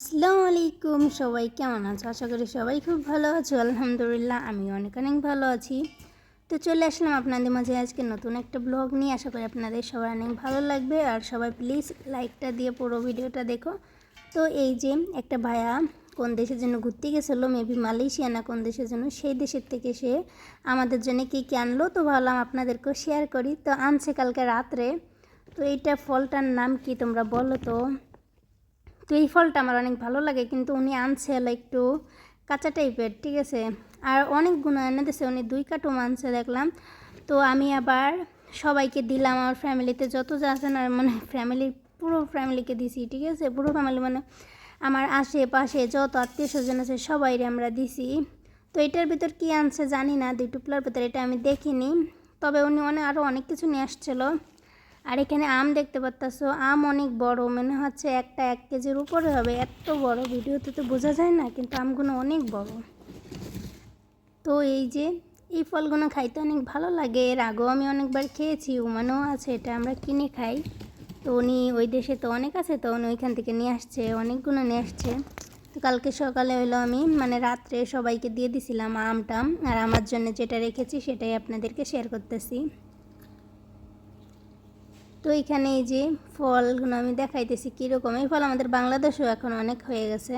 আসসালামু আলাইকুম। সবাই কেমন আছো? আশা করি সবাই খুব ভালো আছো। আলহামদুলিল্লাহ আমি অনেক অনেক ভালো আছি। তো চলে আসলাম আপনাদের মাঝে আজকে নতুন একটা ব্লগ নিয়ে। আশা করি আপনাদের সবার অনেক ভালো লাগবে। আর সবাই প্লিজ লাইকটা দিয়ে পুরো ভিডিওটা দেখো। তো এই যে একটা ভায়া কোন দেশের জন্য ঘুরতে গেছিল মেবি মালয়েশিয়া না কোন দেশের জন্য, সেই দেশের থেকে সে আমাদের জন্য কী কী আনলো? তো ভাবলাম আপনাদেরকেও শেয়ার করি। তো আনছে কালকে রাত্রে। তো এইটা ফলটার নাম কি তোমরা বলো তো? তো এই ফলটা আমার অনেক ভালো লাগে, কিন্তু উনি আনছে একটু কাঁচা টাইপের ঠিক আছে? আর অনেক গুণ এনে দিয়েছে উনি দুই কাটুম আনছে দেখলাম। তো আমি আবার সবাইকে দিলাম, আমার ফ্যামিলিতে যত যা আছে না মানে ফ্যামিলির পুরো ফ্যামিলিকে দিছি, ঠিক আছে? পুরো ফ্যামিলি মানে আমার আশেপাশে যত আত্মীয় স্বজন আছে, সবাইরে আমরা দিছি। তো এটার ভিতর কী আনছে জানি না, দুই টুকলার ভিতর, এটা আমি দেখিনি। তবে উনি অনেক আরও অনেক কিছু নিয়ে আসছিল। আর এখানে আম দেখতে পাচ্ছ আম অনেক বড়, মনে হচ্ছে একটা এক কেজির উপরে হবে। এত বড় ভিডিওতে তো বোঝা যায় না, কিন্তু আমগুলো অনেক বড়। তো এই যে, এই ফলগুলো খাইতে অনেক ভালো লাগে। এর আগেও আমি অনেকবার খেয়েছি, উমানেও আছে, এটা আমরা কিনে খাই। তো উনি ওই দেশে তো অনেক আছে, তো উনি ওইখান থেকে নিয়ে আসছে, অনেকগুলো নিয়ে আসছে। তো কালকে সকালে হলো আমি মানে রাত্রে সবাইকে দিয়ে দিছিলাম আমটাম আর আমার জন্য যেটা রেখেছি সেটাই আপনাদেরকে শেয়ার করতেছি। তো এখানে এই যে ফলগুলো আমি দেখাইতেছি কীরকম। এই ফল আমাদের বাংলাদেশেও এখন অনেক হয়ে গেছে।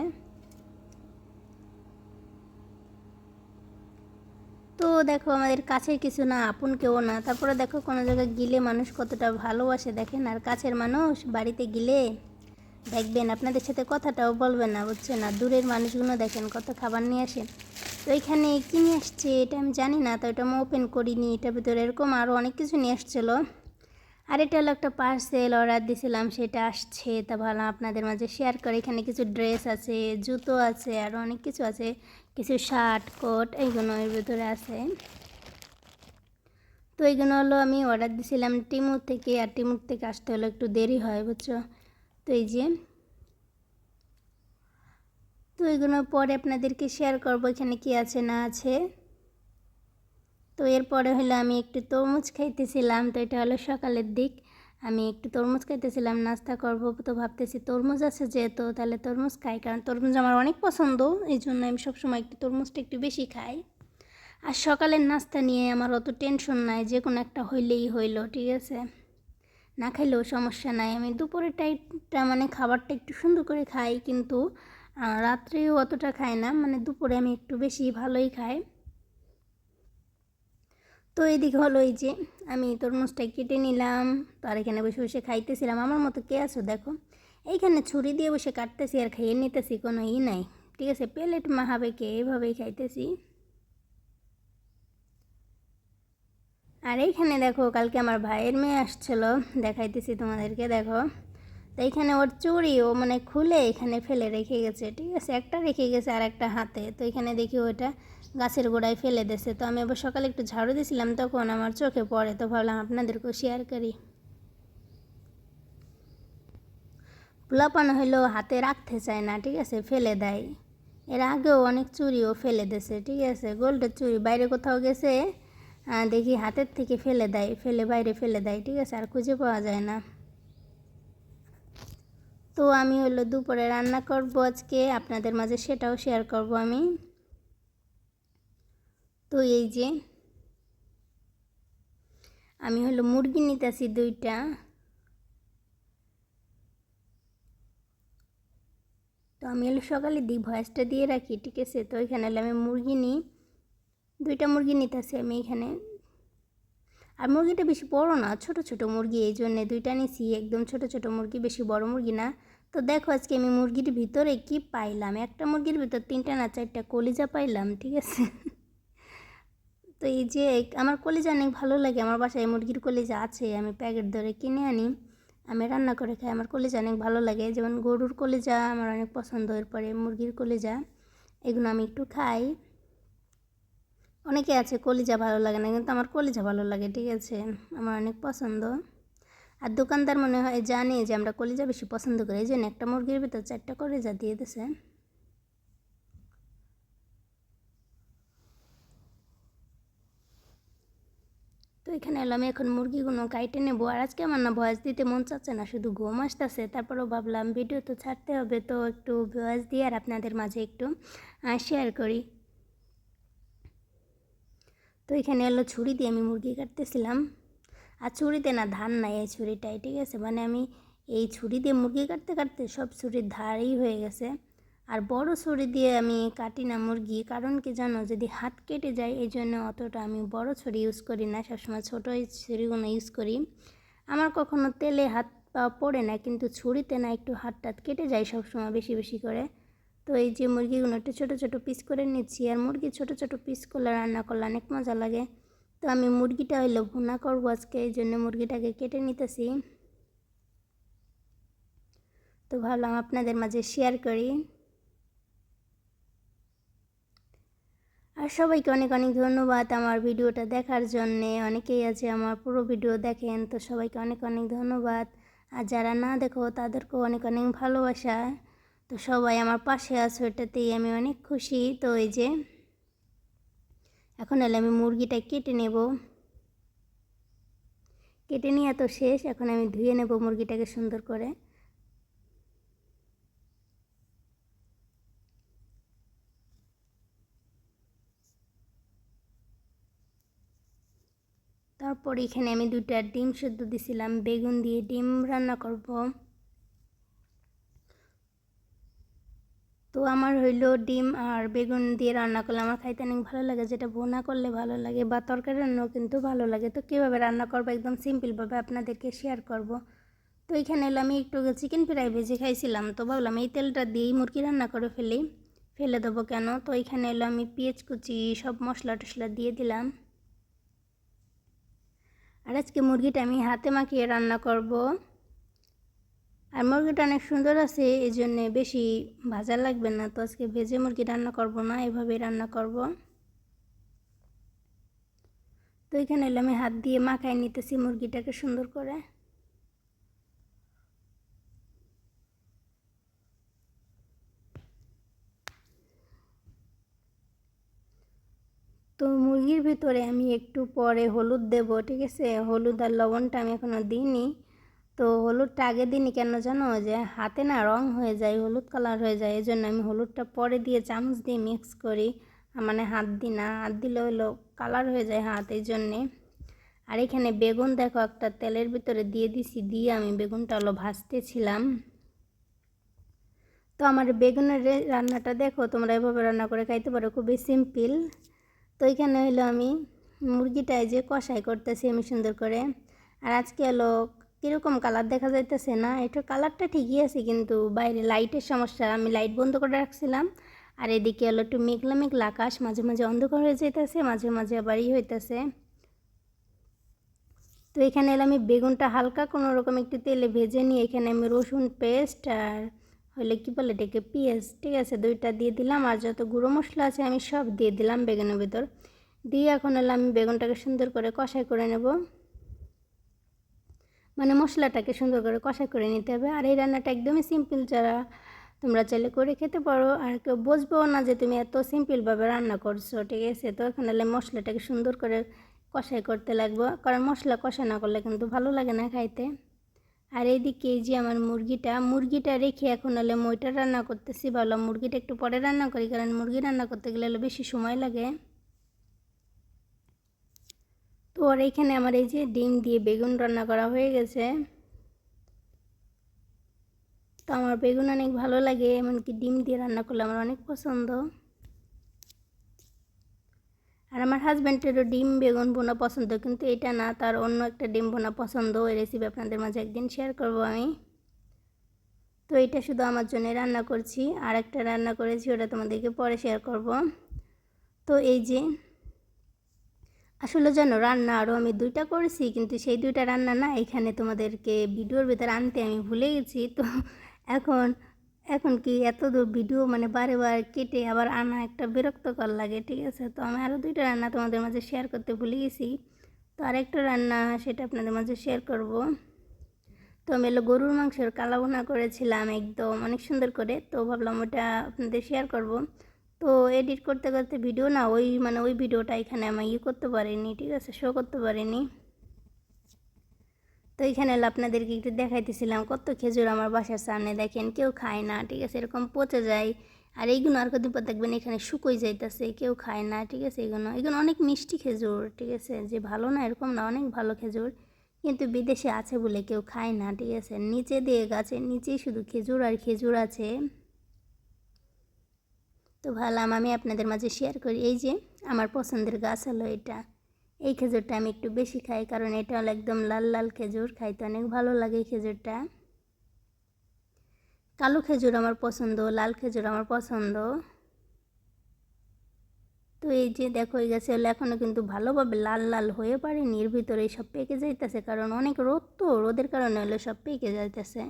তো দেখো আমাদের কাছের কিছু না, আপন কেউ না। তারপরে দেখো কোনো জায়গায় গিলে মানুষ কতটা ভালোবাসে, দেখেন। আর কাছের মানুষ বাড়িতে গিলে দেখবেন, আপনাদের সাথে কথাটাও বলবেন না বুঝছেন না? দূরের মানুষগুলো দেখেন কত খাবার নিয়ে আসে। তো এখানে কী নিয়ে আসছে এটা আমি জানি না, তো এটা আমি ওপেন করিনি। এটার ভিতরে এরকম আরও অনেক কিছু নিয়ে আসছিল। আর এটা হলো একটা পার্সেল অর্ডার দিয়েছিলাম সেটা আসছে। তা ভালো আপনাদের মাঝে শেয়ার করে। এখানে কিছু ড্রেস আছে, জুতো আছে, আর অনেক কিছু আছে। কিছু শার্ট কোট এইগুলো এর ভিতরে আছে। তো এইগুলো হলো আমি অর্ডার দিয়েছিলাম টিমুর থেকে, আর টিমুর থেকে আসতে হলো একটু দেরি হয়, বুঝছ? তো এই যে। তো এইগুলো পরে আপনাদেরকে শেয়ার করব, এখানে কি আছে, না আছে। তো এরপরে হলো আমি একটু তরমুজ খাইতেছিলাম, তো এটা হলো সকালের দিক। আমি একটু তরমুজ খাইতেছিলাম, নাস্তা করব তো ভাবতেছি তরমুজ আছে যেহেতু, তাহলে তরমুজ খাই। কারণ তরমুজ আমার অনেক পছন্দ, এই জন্য আমি সবসময় একটু তরমুজটা একটু বেশি খাই। আর সকালের নাস্তা নিয়ে আমার অত টেনশন নাই, যে কোনো একটা হইলেই হইল, ঠিক আছে? না খাইলেও সমস্যা নাই। আমি দুপুরের টাইমটা মানে খাবারটা একটু সুন্দর করে খাই, কিন্তু রাত্রেও অতটা খাই না। মানে দুপুরে আমি একটু বেশি ভালোই খাই। তো এদিকে হলো এই যে আমি তরমুজটা কেটে নিলাম তো আর এখানে বসে বসে খাইতেছিলাম। আমার মতো কে আছো দেখো? এইখানে ছুরি দিয়ে বসে কাটতেছি আর খাইয়ে নিতেছি, কোনো ই নাই। ঠিক আছে, প্লেট মাহাবে কে এইভাবেই খাইতেছি। আর এইখানে দেখো, কালকে আমার ভাইয়ের মেয়ে আসছিল, দেখাইতেছি তোমাদেরকে, দেখো। তো এইখানে ওর চুড়ি ও মানে খুলে এখানে ফেলে রেখে গেছে, ঠিক আছে? একটা রেখে গেছে আর একটা হাতে। তো এখানে দেখি ওটা গাছের গোড়ায় ফেলে দিয়েছে। তো আমি আবার সকালে একটু ঝাড়ু দিয়েছিলাম, তখন আমার চোখে পড়ে। তো ভাবলাম আপনাদেরকেও শেয়ার করি। পোলাপানো হইলেও হাতে রাখতে চায় না, ঠিক আছে? ফেলে দেয়। এর আগেও অনেক চুরিও ফেলে দেছে ঠিক আছে? গোল্ডের চুরি বাইরে কোথাও গেছে দেখি হাতের থেকে ফেলে দেয়, ফেলে বাইরে ফেলে দেয়, ঠিক আছে? আর খুঁজে পাওয়া যায় না। তো আমি হলো দুপুরে রান্না করব আজকে। আপনাদের মাঝে সেটাও শেয়ার করব আমি। তো এই যে, আমি হলো মুরগি নিতেছি দুইটা। তো আমি হলো সকালে দিই ভয়েসটা দিয়ে রাখি, ঠিক আছে? তো এখানে হলো আমি মুরগি নিই। দুইটা মুরগি নিতেছি আমি এখানে। আর মুরগিটা বেশি বড় না, ছোট ছোট মুরগি, এই জন্যে দুইটা নিছি। একদম ছোট ছোট মুরগি, বেশি বড় মুরগি না। তো দেখো আজকে আমি মুরগির ভিতরে কি পাইলাম? একটা মুরগির ভিতর তিনটা না চারটা কলিজা পাইলাম, ঠিক আছে? তো এই যে আমার কলিজা অনেক ভালো লাগে, আমার বাসায় মুরগির কলিজা আছে, আমি প্যাকেট ধরে কিনে আনি, আমি রান্না করে খাই, আমার কলিজা অনেক ভালো লাগে। যেমন গরুর কলিজা আমার অনেক পছন্দ, এরপরে মুরগির কলিজা, এগুলো আমি একটু খাই। অনেকে আছে কলিজা ভালো লাগে না, কিন্তু আমার কলিজা ভালো লাগে, ঠিক আছে? আমার অনেক পছন্দ। আর দোকানদার মনে হয় জানে যে আমরা কলিজা বেশি পছন্দ করি, এই জন্য একটা মুরগির ভিতর চারটা কলিজা দিয়ে দিছে। তো এখানে এলাম, এখন মুরগিগুলো কাইটে নেব। আর আজকে আমার না ভয়েস দিতে মন চাচ্ছে না, শুধু ঘুম আসতেছে। তারপরেও ভাবলাম ভিডিও তো ছাড়তে হবে, তো একটু ভয়েস দিয়ে আর আপনাদের মাঝে একটু শেয়ার করি। তো এখানে এলো ছুরি দিয়ে আমি মুরগি কাটতেছিলাম। আর ছুরিতে না ধান নাই এই ছুরিটাই, ঠিক আছে? মানে আমি এই ছুরি দিয়ে মুরগি কাটতে কাটতে সব ছুরির ধারই হয়ে গেছে। আর বড় ছুরি দিয়ে আমি কাটি না মুরগি, কারণ কি জানো? যদি হাত কেটে যায়, এই জন্য অতটা আমি বড় ছুরি ইউজ করি না, সবসময় ছোটো ছুরিগুলো ইউজ করি। আমার কখনো তেলে হাত পা পড়ে না, কিন্তু ছুরিতে না একটু হাত টাত কেটে যায় সবসময় বেশি বেশি করে। তো এই যে মুরগিগুলো একটু ছোটো ছোটো পিস করে নিচ্ছি, আর মুরগি ছোটো ছোটো পিস করলে রান্না করলে অনেক মজা লাগে। তো আমি মুরগিটা হইল ভুনা করব আজকে, এই জন্য মুরগিটাকে কেটে নিতেছি। তো ভাবলাম আপনাদের মাঝে শেয়ার করি। আর সবাইকে অনেক অনেক ধন্যবাদ আমার ভিডিওটা দেখার জন্যে। অনেকেই আছে আমার পুরো ভিডিও দেখেন, তো সবাইকে অনেক অনেক ধন্যবাদ। আর যারা না দেখো, তাদেরকেও অনেক অনেক ভালোবাসা। তো সবাই আমার পাশে আছো, এটাতেই আমি অনেক খুশি। তো এই যে এখন এলে আমি মুরগিটা কেটে নেব। কেটে নিয়ে তো শেষ, এখন আমি ধুয়ে নেব মুরগিটাকে সুন্দর করে। তারপর এখানে আমি দুটা ডিম সেদ্ধ দিছিলাম, বেগুন দিয়ে ডিম রান্না করব। আমার হইল ডিম আর বেগুন দিয়ে রান্না করলে আমার খাইতে অনেক ভালো লাগে, যেটা বোনা করলে ভালো লাগে বা তরকারি রান্নাও কিন্তু ভালো লাগে। তো কীভাবে রান্না করব? একদম সিম্পলভাবে আপনাদেরকে শেয়ার করব। তো এখানে এলো আমি একটু চিকেন ফ্রাই ভেজে খাইছিলাম, তো ভাবলাম এই তেলটা দিয়েই মুরগি রান্না করে ফেলি। ফেলে দেবো কেন? তো এখানে এলো আমি পেঁয়াজ কুচি, সব মশলা টশলা দিয়ে দিলাম। আর আজকে মুরগিটা আমি হাতে মাখিয়ে রান্না করব। আর মুরগিটা অনেক সুন্দর আছে, এই জন্যে বেশি ভাজা লাগবে না। তো আজকে ভেজে মুরগি রান্না করব না, এভাবে রান্না করব। তো এখানে এলে আমি হাত দিয়ে মাখাই নিতেছি মুরগিটাকে সুন্দর করে। তো মুরগির ভিতরে আমি একটু পরে হলুদ দেব, ঠিক আছে? হলুদ আর লবণটা আমি এখনও দিইনি। তো হলুদটা আগে দিনই কেন জানো? যে হাতে না রং হয়ে যায়, হলুদ কালার হয়ে যায়, এই জন্য আমি হলুদটা পরে দিয়ে চামচ দিয়ে মিক্স করি। মানে হাত দিই না, হাত দিলে হলো কালার হয়ে যায় হাত, এই জন্যে। আর এখানে বেগুন দেখো, একটা তেলের ভিতরে দিয়ে দিছি, দিয়ে আমি বেগুনটা হলো ভাজতেছিলাম। তো আমার বেগুনের রান্নাটা দেখো, তোমরা এভাবে রান্না করে খাইতে পারো, খুবই সিম্পল তো এখানে হলো আমি মুরগিটায় যে কষাই করতেছি আমি সুন্দর করে। আর আজকে হলো কীরকম কালার দেখা যাইতেছে না একটু কালারটা ঠিকই আছে কিন্তু বাইরে লাইটের সমস্যা, আমি লাইট বন্ধ করে রাখছিলাম। আর এদিকে হলো একটু মেঘলা মেঘলা আকাশ, মাঝে মাঝে অন্ধকার হয়ে যাইতেছে, মাঝে মাঝে আবার ই হইতেছে। তো এখানে এলে আমি বেগুনটা হালকা কোনো রকম একটু তেলে ভেজে নিয়ে এখানে আমি রসুন পেস্ট আর হলে কী বলে এটাকে পেঁয়াজ, ঠিক আছে, দুইটা দিয়ে দিলাম। আর যত গুঁড়ো মশলা আছে আমি সব দিয়ে দিলাম বেগুনের ভিতর। দিয়ে এখন হলে আমি বেগুনটাকে সুন্দর করে কষাই করে নেব। মানে মশলাটাকে সুন্দর করে কষাই করে নিতে হবে। আর এই রান্নাটা একদমই সিম্পল যারা তোমরা চাইলে করে খেতে পারো। আর কেউ বুঝবেও না যে তুমি এত সিম্পলভাবে রান্না করছ, ঠিক আছে? তো এখন মশলাটাকে সুন্দর করে কষাই করতে লাগবো। কারণ মশলা কষা না করলে কিন্তু ভালো লাগে না খাইতে। আর এইদিকে এই যে আমার মুরগিটা মুরগিটা রেখে এখন হলে মইটা রান্না করতেছি। ভাবলাম মুরগিটা একটু পরে রান্না করি, কারণ মুরগি রান্না করতে গেলে বেশি সময় লাগে। তো আর এইখানে আমার এই যে ডিম দিয়ে বেগুন রান্না করা হয়ে গেছে। তো আমার বেগুন অনেক ভালো লাগে, এমনকি ডিম দিয়ে রান্না করলে আমার অনেক পছন্দ। আর আমার হাজব্যান্ডেরও ডিম বেগুন বোনা পছন্দ, কিন্তু এটা না, তার অন্য একটা ডিম বোনা পছন্দ। ওই রেসিপি আপনাদের মাঝে একদিন শেয়ার করব আমি। তো এটা শুধু আমার জন্য রান্না করছি আর একটা রান্না করেছি, ওটা তোমাদেরকে পরে শেয়ার করব। তো এই যে আসলে জানো, রান্না আরও আমি দুইটা করেছি, কিন্তু সেই দুইটা রান্না না এখানে তোমাদেরকে ভিডিওর ভিতরে আনতে আমি ভুলে গেছি। তো এখন এখন কি এত দূর ভিডিও মানে বারে বার কেটে আবার আনা একটা বিরক্তকর লাগে, ঠিক আছে? তো আমি আরও দুইটা রান্না তোমাদের মাঝে শেয়ার করতে ভুলে গেছি। তো আরেকটা রান্না সেটা আপনাদের মাঝে শেয়ার করব। তো আমি এলো গরুর মাংসের কালাবোনা করেছিলাম একদম অনেক সুন্দর করে, তো ভাবলাম ওটা আপনাদের শেয়ার করব। তো এডিট করতে করতে ভিডিও না ওই মানে ওই ভিডিওটা এখানে আমি ইয়ে করতে পারিনি, ঠিক আছে? শো করতে পারিনি। তো এখানে আপনাদেরকে একটু দেখাইতেছিলাম, কত খেজুর আমার বাসার সামনে দেখেন, কেউ খায় না, ঠিক আছে? এরকম পচে যায়। আর এইগুলো আর কদিন পর দেখবেন এখানে শুকোই যাইতেছে, কেউ খায় না, ঠিক আছে? এগুলো এগুলো অনেক মিষ্টি খেজুর, ঠিক আছে? যে ভালো না, এরকম না, অনেক ভালো খেজুর। কিন্তু বিদেশে আছে বলে কেউ খায় না, ঠিক আছে? নিচে দিয়ে গাছের নিচেই শুধু খেজুর আর খেজুর আছে। তো ভাবলাম আমি আপনাদের মাঝে শেয়ার করি। এই যে আমার পছন্দের গাছ হলো এটা। এই খেজুরটা আমি একটু বেশি খাই কারণ এটা হলো একদম লাল লাল খেজুর। খাইতে অনেক ভালো লাগে এই খেজুরটা। কালো খেজুর আমার পছন্দ, লাল খেজুর আমার পছন্দ। তো এই যে দেখো, এই গাছে হলো এখনও কিন্তু ভালোভাবে লাল লাল হয়ে পারেনি। এর ভিতরে সব পেকে যাইতেছে কারণ অনেক রোদ তো, রোদের কারণে হলো সব পেকে যাইতেছে।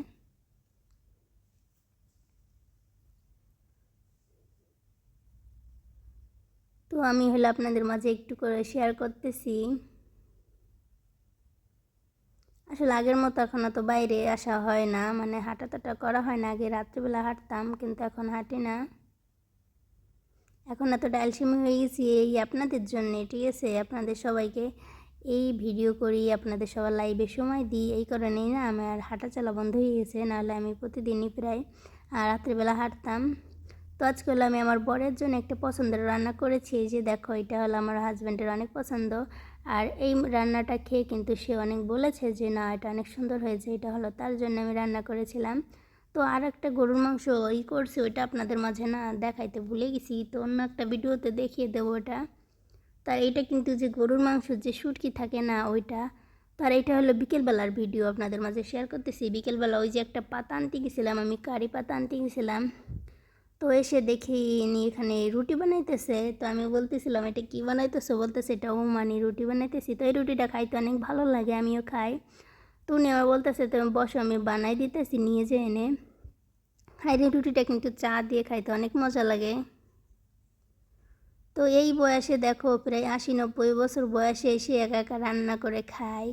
আমি হলো আপনাদের মাঝে একটু করে শেয়ার করতেছি। আসলে আগের মতো এখন তো বাইরে আসা হয় না মানে হাঁটা টাটা করা হয় না। আগে রাত্রিবেলা হাঁটতাম, কিন্তু এখন হাঁটি না। এখন এত ডালসিমি হয়ে গেছি, এই আপনাদের জন্য, ঠিক আছে? আপনাদের সবাইকে এই ভিডিও করি, আপনাদের সবার লাইভে সময় দিই, এই কারণেই না আমার হাঁটা চলা বন্ধ হয়ে গেছে। নাহলে আমি প্রতিদিনই প্রায় রাত্রিবেলা হাঁটতাম। তো আজকে হলো আমি আমার বরের জন্য একটা পছন্দের রান্না করেছি। এই যে দেখো, এটা হলো আমার হাজব্যান্ডের অনেক পছন্দ। আর এই রান্নাটা খেয়ে কিন্তু সে অনেক বলেছে যে, না, এটা অনেক সুন্দর হয়েছে, এটা হলো তার জন্য আমি রান্না করেছিলাম। তো আর একটা গরুর মাংস ই করছি, ওইটা আপনাদের মাঝে না দেখাইতে ভুলে গেছি। তো অন্য একটা ভিডিওতে দেখিয়ে দেবো ওটা। তার এইটা কিন্তু যে গরুর মাংস যে সুটকি থাকে না, ওইটা। তার এটা হলো বিকেলবেলার ভিডিও আপনাদের মাঝে শেয়ার করতেছি। বিকেলবেলা ওই যে একটা পাতা আনতে গেছিলাম, আমি কারি পাতা আনতে গেছিলাম। তো এসে দেখি ইনি এখানে রুটি বানাইতেছে। তো আমি বলতেছিলাম, এটা কী বানাইতেছো? বলতেছে, এটা ও মানে রুটি বানাইতেছি। তো এই রুটিটা খাইতে অনেক ভালো লাগে, আমিও খাই। তো উনি আমার বলতেছে, তুমি বসো, আমি বানাই দিতেছি, নিয়ে যে এনে। হাইরে রুটিটা কিন্তু চা দিয়ে খাইতে অনেক মজা লাগে। তো এই বয়সে দেখো, প্রায় আশি নব্বই বছর বয়সে এসে একা একা রান্না করে খায়।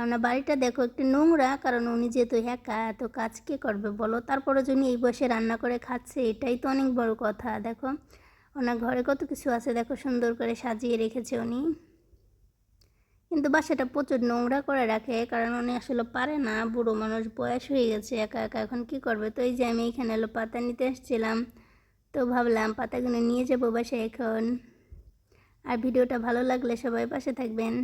আপনার বাড়িটা দেখো একটু নোংরা, কারণ উনি যেহেতু একা, তো কাজ কে করবে বলো? তারপরে যদি এই বসে রান্না করে খাচ্ছে, এটাই তো অনেক বড় কথা, দেখো। ওনার ঘরে কত কিছু আছে, দেখো সুন্দর করে সাজিয়ে রেখেছে উনি। কিন্তু বাসাটা প্রচুর নোংরা করে রাখে, কারণ উনি আসলে পারে না, বুড়ো মানুষ বয়স হয়ে গেছে, একা একা এখন কি করবে? তো এই যে আমি এখানে এলো পাতা নিতে এসেছিলাম, তো ভাবলাম পাতাগুলো নিয়ে যাব বাসায় এখন। আর ভিডিওটা ভালো লাগলে সবাই পাশে থাকবেন।